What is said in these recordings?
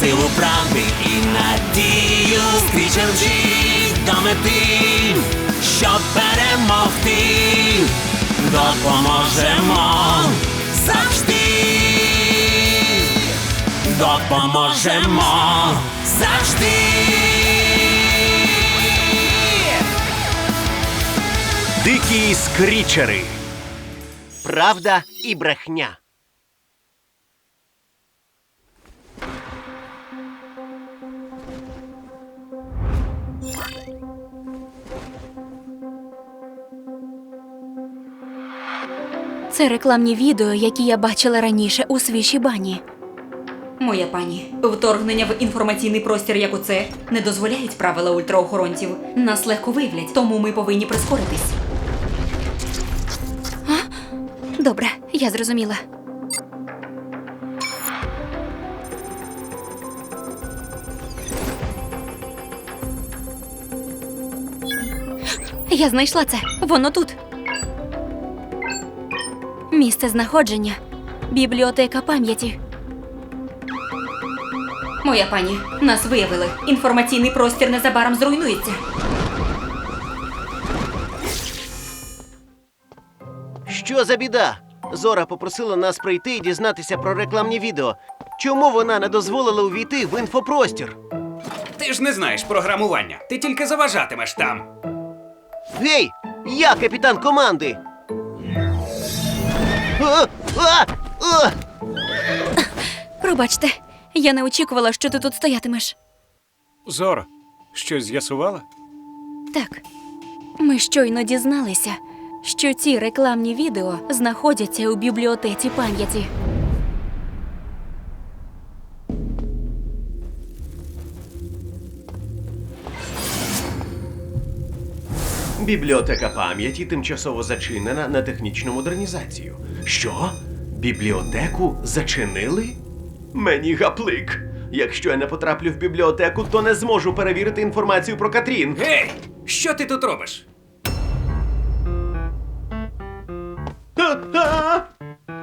силу правди і надію. Скрічем жить до мети, щоб перемогти. Допоможемо завжди. Допоможемо завжди. Дикі скрічери. Правда і брехня. Це рекламні відео, які я бачила раніше у свіжій бані. Моя пані, вторгнення в інформаційний простір, як оце, не дозволяють правила ультраохоронців. Нас легко виявлять, тому ми повинні прискоритись. Добре, я зрозуміла. Я знайшла це. Воно тут. Місце знаходження. Бібліотека пам'яті. Моя пані, нас виявили. Інформаційний простір незабаром зруйнується. Що за біда? Зора попросила нас прийти і дізнатися про рекламні відео. Чому вона не дозволила увійти в інфопростір? Ти ж не знаєш програмування. Ти тільки заважатимеш там. Гей! Я капітан команди! Пробачте, я не очікувала, що ти тут стоятимеш. Зора, щось з'ясувала? Так, ми щойно дізналися, що ці рекламні відео знаходяться у бібліотеці пам'яті. Бібліотека пам'яті тимчасово зачинена на технічну модернізацію. Що? Бібліотеку зачинили? Мені гаплик. Якщо я не потраплю в бібліотеку, то не зможу перевірити інформацію про Катрін. Гей! Що ти тут робиш?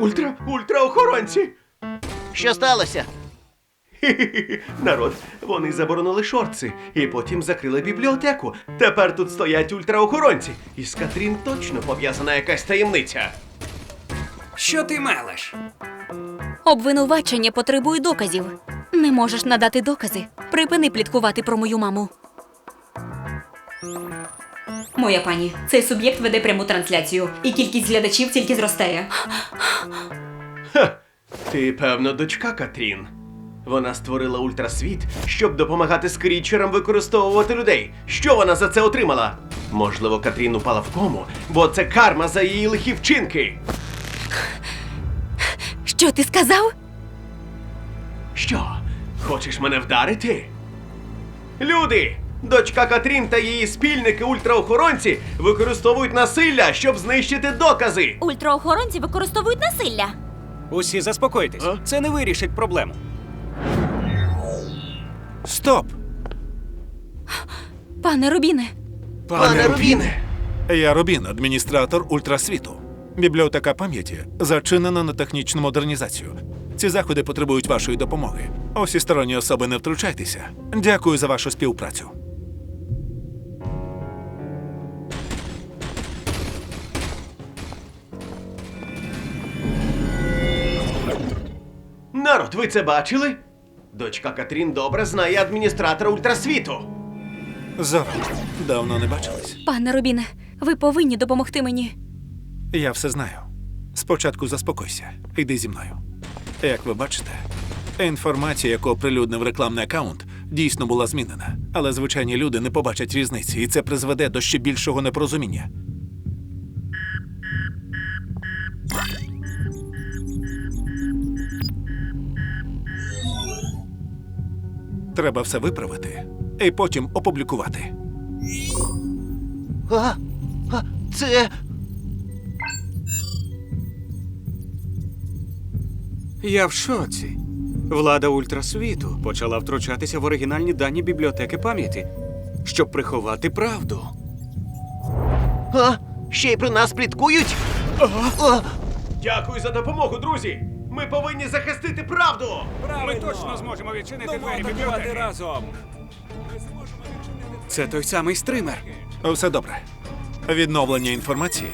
Ультра, ультраохоронці! Що сталося? Хі-хі-хі. Народ, вони заборонили шорти і потім закрили бібліотеку. Тепер тут стоять ультраохоронці. І з Катрін точно пов'язана якась таємниця. Що ти мелеш? Обвинувачення потребує доказів. Не можеш надати докази. Припини пліткувати про мою маму. Моя пані, цей суб'єкт веде пряму трансляцію, і кількість глядачів тільки зростає. Ха! Ти, певно, дочка Катрін. Вона створила ультрасвіт, щоб допомагати скрічерам використовувати людей. Що вона за це отримала? Можливо, Катрін упала в кому, бо це карма за її лихі вчинки. Що ти сказав? Що, хочеш мене вдарити? Люди! Дочка Катрін та її спільники ультраохоронці використовують насилля, щоб знищити докази. Ультраохоронці використовують насилля. Усі заспокойтесь. А? Це не вирішить проблему. Стоп! Пане Рубіне, Пане Рубіне! Я Рубін, адміністратор ультрасвіту. Бібліотека пам'яті зачинена на технічну модернізацію. Ці заходи потребують вашої допомоги. Усі сторонні особи не втручайтеся. Дякую за вашу співпрацю. Народ, ви це бачили? Дочка Катрін добре знає адміністратора ультрасвіту. Зоро, давно не бачились. Пане Рубіне, ви повинні допомогти мені. Я все знаю. Спочатку заспокойся, йди зі мною. Як ви бачите, інформація, яку оприлюднив рекламний аккаунт, дійсно була змінена. Але звичайні люди не побачать різниці, і це призведе до ще більшого непорозуміння. Треба все виправити і потім опублікувати. А, а, це. Я в шоці. Влада ультрасвіту почала втручатися в оригінальні дані бібліотеки пам'яті, щоб приховати правду. А, ще й про нас пліткують? А, Дякую за допомогу, друзі! Ми повинні захистити правду! Ми точно зможемо відчинити двері бібліотеки разом. Це той самий стример. Все добре. Відновлення інформації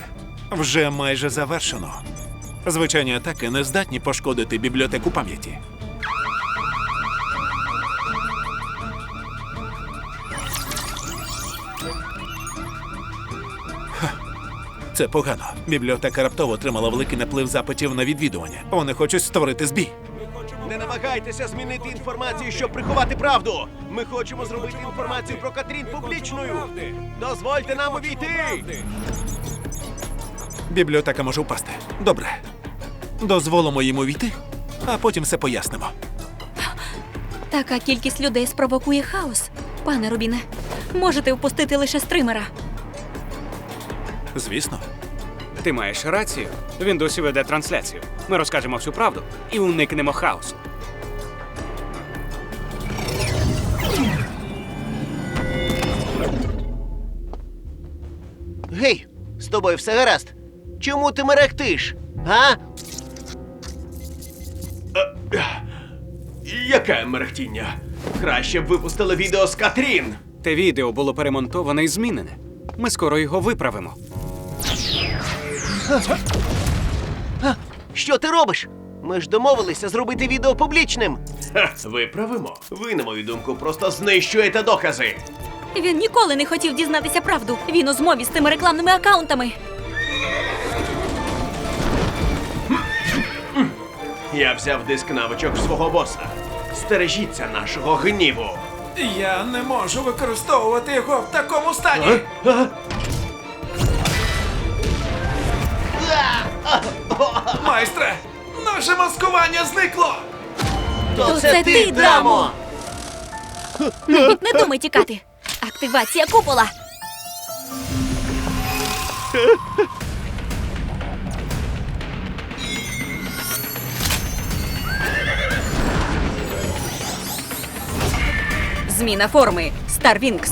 вже майже завершено. Звичайні атаки не здатні пошкодити бібліотеку пам'яті. Це погано. Бібліотека раптово отримала великий наплив запитів на відвідування. Вони хочуть створити збій. Не намагайтеся змінити інформацію, щоб приховати правду. Ми хочемо зробити інформацію про Катрін публічною. Дозвольте нам увійти! Бібліотека може впасти. Добре. Дозволимо їм увійти, а потім все пояснимо. Така кількість людей спровокує хаос. Пане Рубіне, можете впустити лише стримера. Звісно. Ти маєш рацію. Він досі веде трансляцію. Ми розкажемо всю правду і уникнемо хаосу. Гей, з тобою все гаразд. Чому ти мерехтиш? А? Яке мерехтіння? Краще б випустили відео з Катрін. Те відео було перемонтоване і змінене. Ми скоро його виправимо. Що ти робиш? Ми ж домовилися зробити відео публічним. Ха, виправимо. Ви, на мою думку, просто знищуєте докази. Він ніколи не хотів дізнатися правду. Він у змові з тими рекламними акаунтами. Я взяв диск навичок свого боса. Стережіться нашого гніву. Я не можу використовувати його в такому стані. Майстре, наше маскування зникло. То, це ти, Драмо! Навіть не думай тікати. Активація купола. Зміна форми. Старвінкс.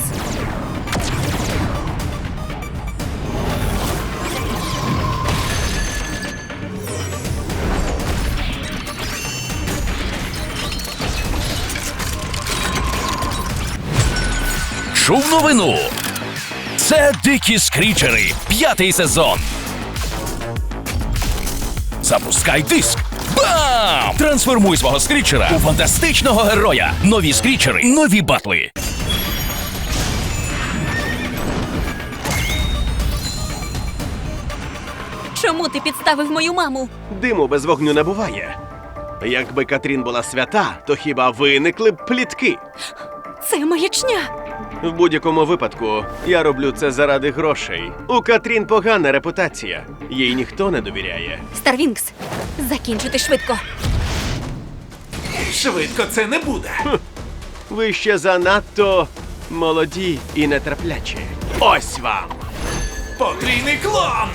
Чув новину. Це дикі скрічери. П'ятий сезон. Запускай диск. Бам! Трансформуй свого скрічера у фантастичного героя. Нові скрічери, нові батли. Чому ти підставив мою маму? Диму без вогню не буває. Якби Катрін була свята, то хіба виникли б плітки? Це маячня. В будь-якому випадку я роблю це заради грошей. У Катрін погана репутація. Їй ніхто не довіряє. Старвінкс. Закінчити швидко. Швидко це не буде. Ви ще занадто молоді і нетерплячі. Ось вам! Потрійний клон!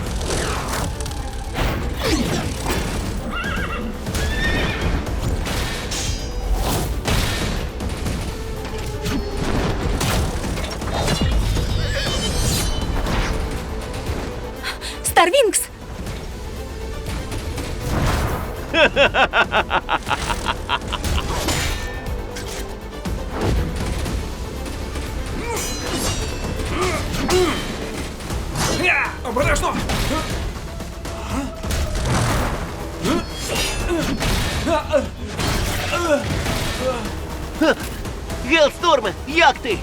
Старвінкс. Обережно! Гелсторме, як ти?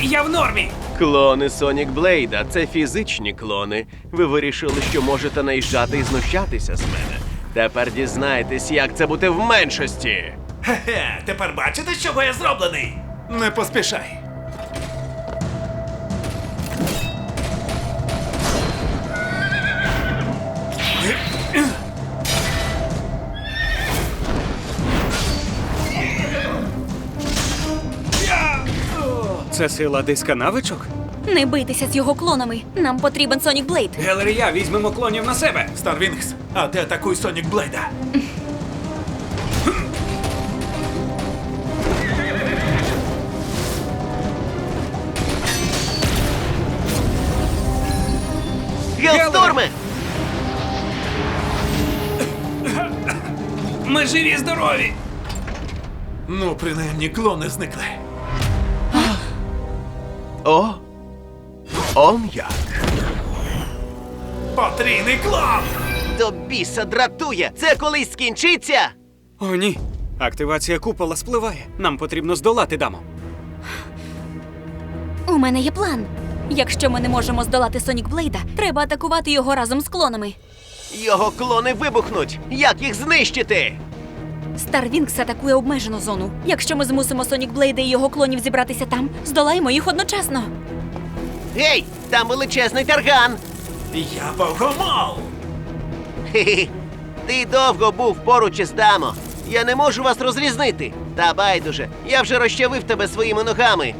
Я в нормі. Клони Сонік Блейда це фізичні клони. Ви вирішили, що можете наїжджати і знущатися з мене. Тепер дізнаєтесь, як це бути в меншості. Хе-хе, тепер бачите, з чого я зроблений? Не поспішай. Це сила диска навичок? Не бийтеся з його клонами. Нам потрібен Сонік Блейд. Гелер і я візьмемо клонів на себе. Старвінгс, а ти атакуй Сонік Блейда. Гелсторме! Ми живі здорові. Ну, принаймні, клони зникли. О! Он як. Потрійний клон! До біса дратує! Це колись скінчиться! О, ні. Активація купола спливає. Нам потрібно здолати даму. У мене є план. Якщо ми не можемо здолати Сонік Блейда, треба атакувати його разом з клонами. Його клони вибухнуть! Як їх знищити? Старвінкс атакує обмежену зону. Якщо ми змусимо Сонік Блейда і його клонів зібратися там, здолаємо їх одночасно. Гей! Там величезний тарган! Я богомол! Хе-хе. Ти довго був поруч із дамо. Я не можу вас розрізнити. Та байдуже, я вже розчавив тебе своїми ногами.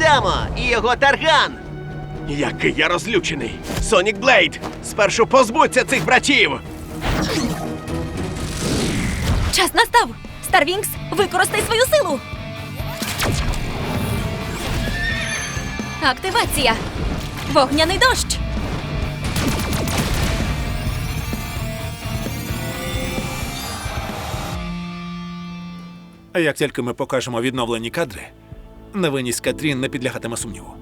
Дамо і його тарган! Який я розлючений! Сонік Блейд! Спершу позбудься цих братів! Час настав! Старвінкс, використай свою силу! Активація! Вогняний дощ! А як тільки ми покажемо відновлені кадри, невинність Катрін не підлягатиме сумніву.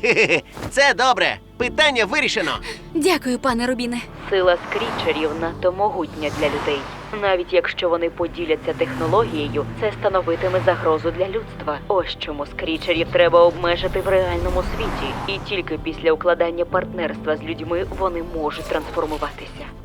Хе-хе. Це добре. Питання вирішено. Дякую, пане Рубіне. Сила скрічерів надто могутня для людей. Навіть якщо вони поділяться технологією, це становитиме загрозу для людства. Ось чому скрічерів треба обмежити в реальному світі, і тільки після укладання партнерства з людьми вони можуть трансформуватися.